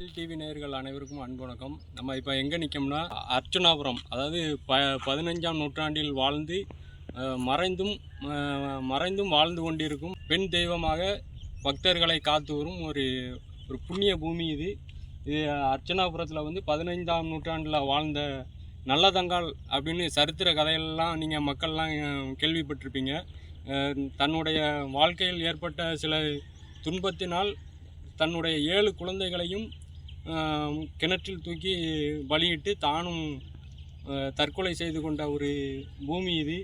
TV நேயர்கள் அனைவருக்கும் அன்பு வணக்கம். நம்ம இப்போ எங்கே நிற்கோம்னா அர்ச்சனாபுரம் அதாவது ப பதினஞ்சாம் நூற்றாண்டில் வாழ்ந்து மறைந்தும் மறைந்தும் வாழ்ந்து கொண்டிருக்கும் பெண் தெய்வமாக பக்தர்களை காத்து வரும் ஒரு ஒரு புண்ணிய பூமி இது. இது அர்ச்சனாபுரத்தில் வந்து பதினைந்தாம் நூற்றாண்டில் வாழ்ந்த நல்லதங்கால் அப்படின்னு சரித்திர கதையெல்லாம் நீங்கள் மக்கள்லாம் கேள்விப்பட்டிருப்பீங்க. தன்னுடைய வாழ்க்கையில் ஏற்பட்ட சில துன்பத்தினால் தன்னுடைய ஏழு குழந்தைகளையும் கிணற்றில் தூக்கி பலியிட்டு தானும் தற்கொலை செய்து கொண்ட ஒரு பூமி இது.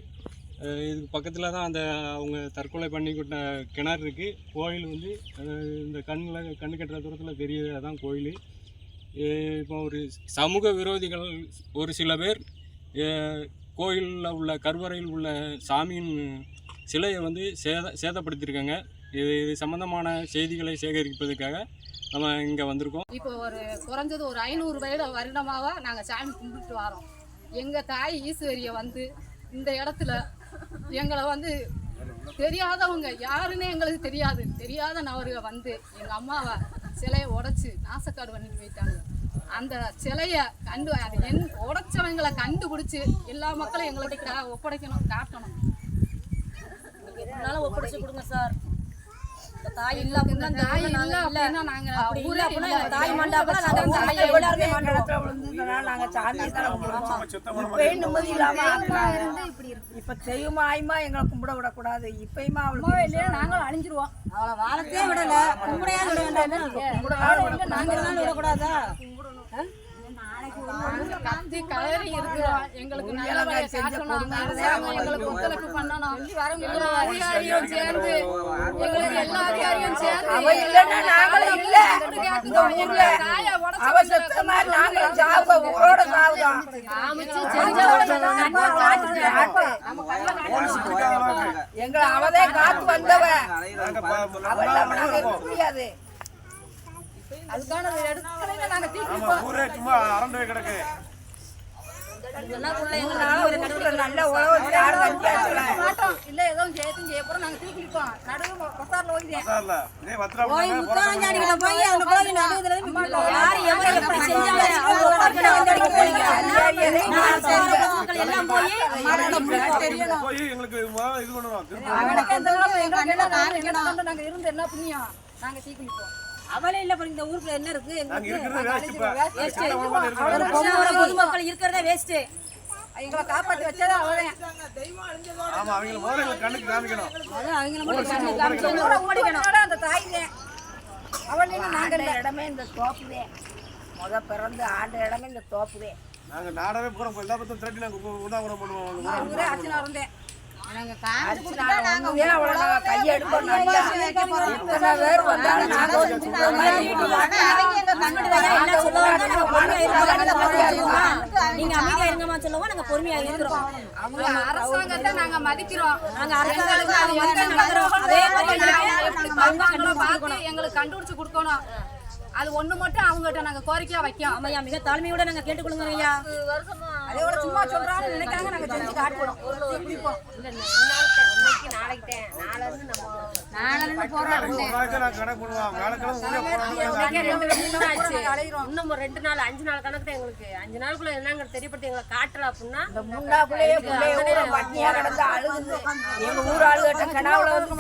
இதுக்கு பக்கத்தில் தான் அந்த அவங்க தற்கொலை பண்ணி கொண்ட கிணறு இருக்குது கோயில் வந்து இந்த கண்ணில் கண்ணு கட்டுற தூரத்தில் பெரியதாக தான் கோயில். இப்போ ஒரு சமூக விரோதிகள் ஒரு சில பேர் கோயிலில் உள்ள கருவறையில் உள்ள சாமியின் சிலையை வந்து சேத சேதப்படுத்தியிருக்காங்க. இது இது சம்மந்தமான செய்திகளை சேகரிப்பதற்காக நம்ம இங்கே வந்திருக்கோம். இப்போ ஒரு குறைஞ்சது ஒரு ஐநூறு வயது வருடமாக நாங்கள் சாமி கும்பிட்டு வரோம். எங்கள் தாய் ஈஸ்வரியை வந்து இந்த இடத்துல எங்களை வந்து தெரியாதவங்க யாருன்னே எங்களுக்கு தெரியாது. தெரியாத நபருக வந்து எங்கள் அம்மாவை சிலையை உடைச்சு நாசக்காடு பண்ணிட்டு போயிட்டாங்க அந்த சிலையை கண்டு அது என் உடைச்சவங்களை கண்டுபிடிச்சி எல்லா மக்களும் எங்களுக்கு கா- ஒப்படைக்கணும் காட்டணும். எதுனாலும் ஒப்படைச்சு கொடுங்க சார். தாய் இல்ல அப்படின்னா தாய் இல்லை நாங்க அப்படின்னா தாய் மண்டாப்பெல்லாம் நாங்க தாயை எல்லாருமே மண்டபம் இடத்துல விழுந்ததுனால நாங்க சாமியை தான் கும்பிடுவோம் இப்பயும் நிம்மதி இல்லாம ஆக்குறாங்க. இப்ப செய்யுமா ஆயுமா எங்களை கும்பிட விடக்கூடாது. இப்பயுமா அவளுக்கு நாங்களும் அழிஞ்சிருவோம். அவளை வாழத்தே விடல. கும்பிடையாது நாங்க விடக்கூடாதா. கத்தி கலரி இருக்கிறோம் எங்களுக்கு நல்ல வழியை காட்டணும் அரசாங்கம் எங்களுக்கு ஒத்துழைப்பு பண்ணணும் எல்லா அதிகாரியும் சேர்ந்து எங்களுக்கு எல்லா அதிகாரியும் சேர்ந்து அவ இல்லைன்னா நாங்களும் இல்ல இந்த ஊர்ல தாயை உடைச்சு அவ செத்த மாதிரி நாங்களும் சாவுக ஊரோட சாவுதான் காமிச்சு செஞ்சவங்க நம்ம காட்டுறோம். எங்களை அவதே காத்து வந்தவ அவ இல்லாம நாங்க இருக்க முடியாது அதுக்கான நாங்க சும்மா அரண்டு கிடக்கு. நல்ல உழவு மாட்டோம். இல்ல ஏதோ ஜெயத்தும் செய்ய போறோம். நாங்க நடுவு பசார்ல போய் முத்தாரஞ்சாடிகளை போய் போய் நடுவுல யார் எப்படி செஞ்சாங்க எல்லாம் போய் போய் எங்களுக்கு இது இருந்து என்ன புண்ணியம்? தீர்ப்பிப்போம் அவளே இல்ல பாருங்க இந்த ஊருக்குள்ள என்ன இருக்கு? நாங்க எங்களுக்கு பொதுமக்கள் இருக்கிறதே வேஸ்ட் எங்களை காப்பாத்தி வச்சதே அவதான் ஆமா அவங்கள எங்களுக்கு கண்ணுக்கு காமிக்கணும். அவங்கள ஓடிக்கணும். அந்த தாய் தான் நின்னு ஆண்ட இடமே இந்த தோப்புதே முத பிறந்து ஆண்ட இடமே இந்த தோப்புதே நாங்க நாடவே போறோம். எல்லா பத்தம் திரட்டி நாங்க உண்ணாகுறம் பண்ணுவோம். ஊரே அச்சுனா இருந்தேன். நாங்க அமைதியா இருங்கம்மா சொல்லுவோம் நாங்க பொறுமையா இருக்கிறோம் அவங்க அரசாங்கத்தை நாங்க மதிக்கிறோம் நாங்க அரசாங்கத்துக்கு அது மாதிரி எங்களுக்கு கண்டுபிடிச்சு கொடுக்கணும் அது ஒண்ணு மட்டும் அவங்ககிட்ட நாங்க கோரிக்கையா வைக்கோம் ஆமாய்யா மிக தாழ்மையோட நாங்க கேட்டுக்கொள்ளுங்க ஐயா. அதோட சும்மா சொல்றான்னு நினைக்காங்க நாங்க செஞ்சு காட்டுவோம் இன்னும் ஒரு ரெண்டு நாள் அஞ்சு நாள் கணக்கு தான் எங்களுக்கு. அஞ்சு நாளுக்குள்ள என்னங்க தெரியப்படுத்தி எங்களை காட்டல அப்படின்னா எங்க ஊர் ஆளுகிட்ட கனாவுல வந்து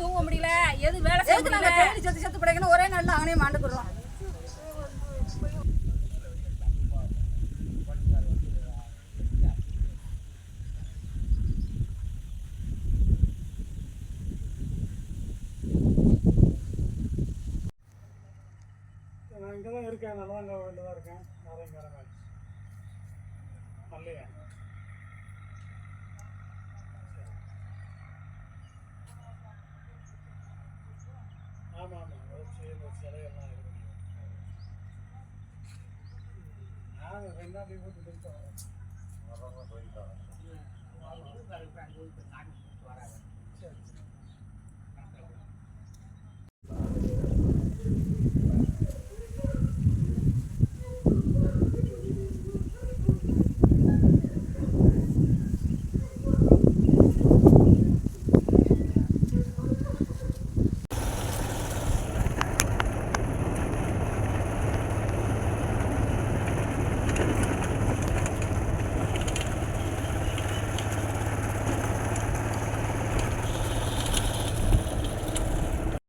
தூங்க முடியல. எது வேலை செய்ய நாங்க தேடி செத்து செத்து பிடிக்கணும்? ஒரே நாள்ல அவனே மாண்டுக்குறோம் நான் இங்கே தான் இருக்கேன் நல்லா இருக்கேன். நிறைய நேரம் நல்லையா வச்சு இந்த சிலையெல்லாம் இது பண்ணி நாங்கள் ரெண்டு நாள் போட்டு போயிட்டோம் சரி.